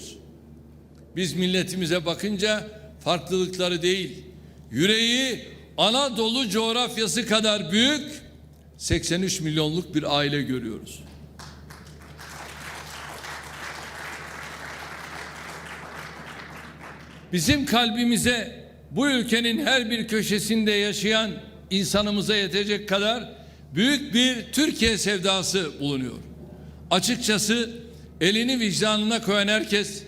görüyoruz. Biz milletimize bakınca farklılıkları değil, yüreği Anadolu coğrafyası kadar büyük 83 milyonluk bir aile görüyoruz. Bizim kalbimize bu ülkenin her bir köşesinde yaşayan insanımıza yetecek kadar büyük bir Türkiye sevdası bulunuyor. Açıkçası elini vicdanına koyan herkes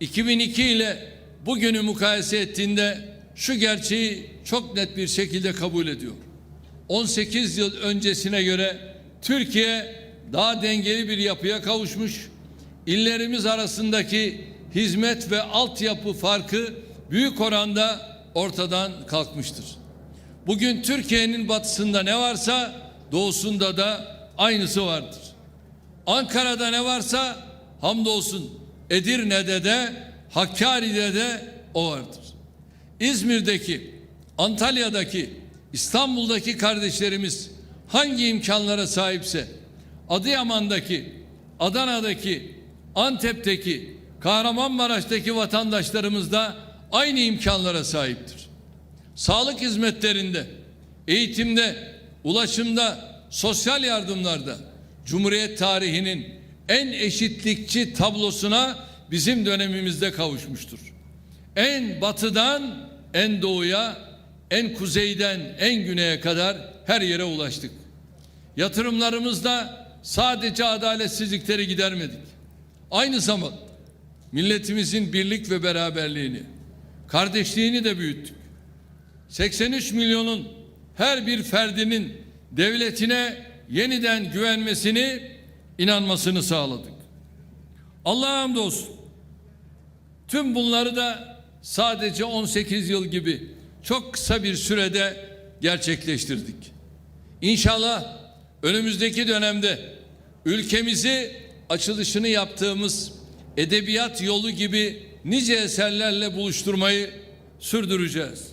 2002 ile bugünü mukayese ettiğinde şu gerçeği çok net bir şekilde kabul ediyor. 18 yıl öncesine göre Türkiye daha dengeli bir yapıya kavuşmuş. İllerimiz arasındaki hizmet ve altyapı farkı büyük oranda ortadan kalkmıştır. Bugün Türkiye'nin batısında ne varsa doğusunda da aynısı vardır. Ankara'da ne varsa hamdolsun Edirne'de de Hakkari'de de o vardır. İzmir'deki, Antalya'daki, İstanbul'daki kardeşlerimiz hangi imkanlara sahipse Adıyaman'daki, Adana'daki, Antep'teki, Kahramanmaraş'taki vatandaşlarımız da aynı imkanlara sahiptir. Sağlık hizmetlerinde, eğitimde, ulaşımda, sosyal yardımlarda Cumhuriyet tarihinin en eşitlikçi tablosuna bizim dönemimizde kavuşmuştur. En batıdan en doğuya, en kuzeyden en güneye kadar her yere ulaştık. Yatırımlarımızda sadece adaletsizlikleri gidermedik. Aynı zamanda milletimizin birlik ve beraberliğini, kardeşliğini de büyüttük. 83 milyonun her bir ferdinin devletine yeniden güvenmesini, inanmasını sağladık. Allah'a hamdolsun. Tüm bunları da sadece 18 yıl gibi çok kısa bir sürede gerçekleştirdik. İnşallah önümüzdeki dönemde ülkemizi açılışını yaptığımız edebiyat yolu gibi nice eserlerle buluşturmayı sürdüreceğiz.